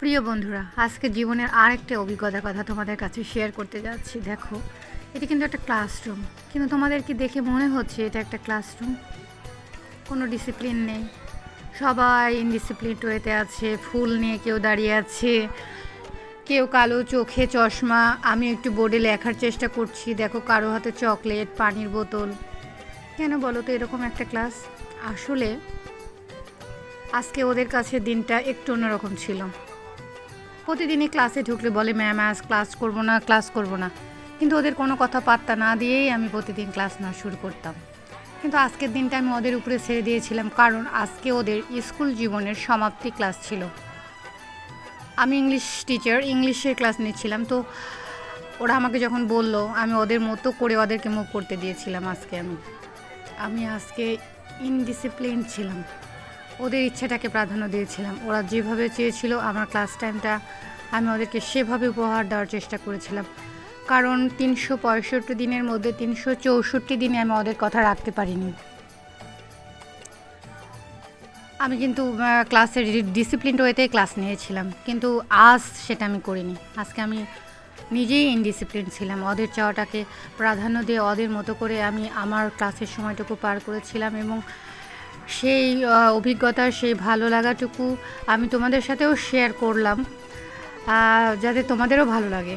প্রিয় বন্ধুরা, আজকে জীবনের আরেকটা অভিজ্ঞতার কথা তোমাদের কাছে শেয়ার করতে যাচ্ছি। দেখো, এটা কিন্তু একটা ক্লাসরুম কিন্তু তোমাদের কি দেখে মনে হচ্ছে এটা একটা ক্লাসরুম কোনো ডিসিপ্লিন নেই। সবাই ইনডিসিপ্লিন ওয়েতে আছে, ফুল নিয়ে কেউ দাঁড়িয়ে আছে, কেউ কালো চোখে চশমা। আমি একটু বোর্ডে লেখার চেষ্টা করছি। দেখো, কারও হাতে চকলেট পানির বোতল। কেন বলো তো এরকম একটা ক্লাস আসলে আজকে ওদের কাছে দিনটা একটু অন্যরকম ছিল। প্রতিদিনই ক্লাসে ঢুকলে বলে, ম্যাম, আজ ক্লাস করব না, ক্লাস করব না। কিন্তু ওদের কোনো কথা পাত্তা না দিয়েই আমি প্রতিদিন ক্লাস না শুরু করতাম। কিন্তু আজকের দিনটা আমি ওদের উপরে ছেড়ে দিয়েছিলাম কারণ আজকে ওদের স্কুল জীবনের সমাপ্তি ক্লাস ছিল। আমি ইংলিশ টিচার, ইংলিশের ক্লাস নিচ্ছিলাম। তো ওরা আমাকে যখন বলল, আমি ওদের মতো করে ওদেরকে মুভ করতে দিয়েছিলাম আজকে আমি। আমি আজকে ইনডিসিপ্লিন ছিলাম। ওদের ইচ্ছাটাকে প্রাধান্য দিয়েছিলাম। ওরা যেভাবে চেয়েছিল আমার ক্লাস টাইমটা আমি ওদেরকে সেভাবে উপহার দেওয়ার চেষ্টা করেছিলাম। কারণ তিনশো পঁয়ষট্টি দিনের মধ্যে তিনশো চৌষট্টি দিনে আমি ওদের কথা রাখতে পারিনি। আমি কিন্তু ক্লাসের ডিসিপ্লিন ওয়েতে ক্লাস নিয়েছিলাম। কিন্তু আজ সেটা আমি করিনি। আজকে আমি নিজেই ইনডিসিপ্লিন ছিলাম। ওদের চাওয়াটাকে প্রাধান্য দিয়ে ওদের মতো করে আমি আমার ক্লাসের সময়টুকু পার করেছিলাম এবং সেই আহ, অভিজ্ঞতার সেই ভালো লাগাটুকু আমি তোমাদের সাথেও শেয়ার করলাম যাতে তোমাদেরও ভালো লাগে।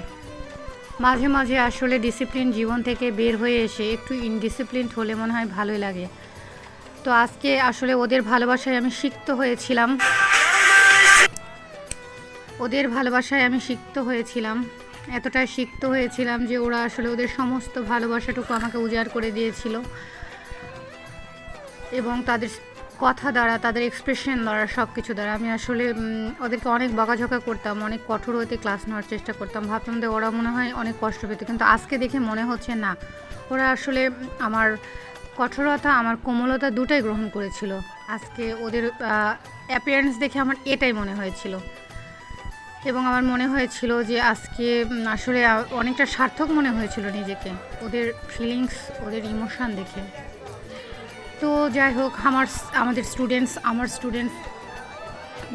মাঝে মাঝে আসলে ডিসিপ্লিন জীবন থেকে বের হয়ে এসে একটু ইনডিসিপ্লিন হলে মনে হয় ভালোই লাগে। তো আজকে আসলে ওদের ভালোবাসায় আমি সিক্ত হয়েছিলাম। ওদের ভালোবাসায় আমি সিক্ত হয়েছিলাম। এতটাই সিক্ত হয়েছিলাম যে ওরা আসলে ওদের সমস্ত ভালোবাসাটুকু আমাকে উজাড় করে দিয়েছিল। এবং তাদের কথা দ্বারা, তাদের এক্সপ্রেশন দ্বারা সব কিছু দ্বারা আমি আসলে ওদেরকে অনেক বকাঝকা করতাম, অনেক কঠোর হতে ক্লাস নেওয়ার চেষ্টা করতাম। ভাবতাম যে ওরা মনে হয় অনেক কষ্ট পেত, কিন্তু আজকে দেখে মনে হচ্ছে না। ওরা আসলে, আমার কঠোরতা, আমার কোমলতা দুটাই গ্রহণ করেছিল। আজকে ওদের অ্যাপিয়ারেন্স দেখে আমার এটাই মনে হয়েছিল। এবং আমার মনে হয়েছিল যে আজকে আসলে অনেকটা সার্থক মনে হয়েছিল নিজেকে। ওদের ফিলিংস ওদের ইমোশন দেখে। তো যাই হোক, আমার আমাদের স্টুডেন্টস আমার স্টুডেন্টস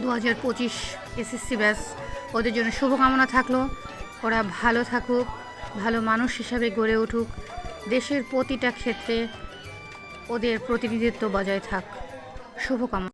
দু হাজার পঁচিশ এসএসসি ব্যাস, ওদের জন্য শুভকামনা থাকল। ওরা ভালো থাকুক, ভালো মানুষ হিসাবে গড়ে উঠুক। দেশের প্রতিটা ক্ষেত্রে ওদের প্রতিনিধিত্ব বজায় থাক। শুভকামনা।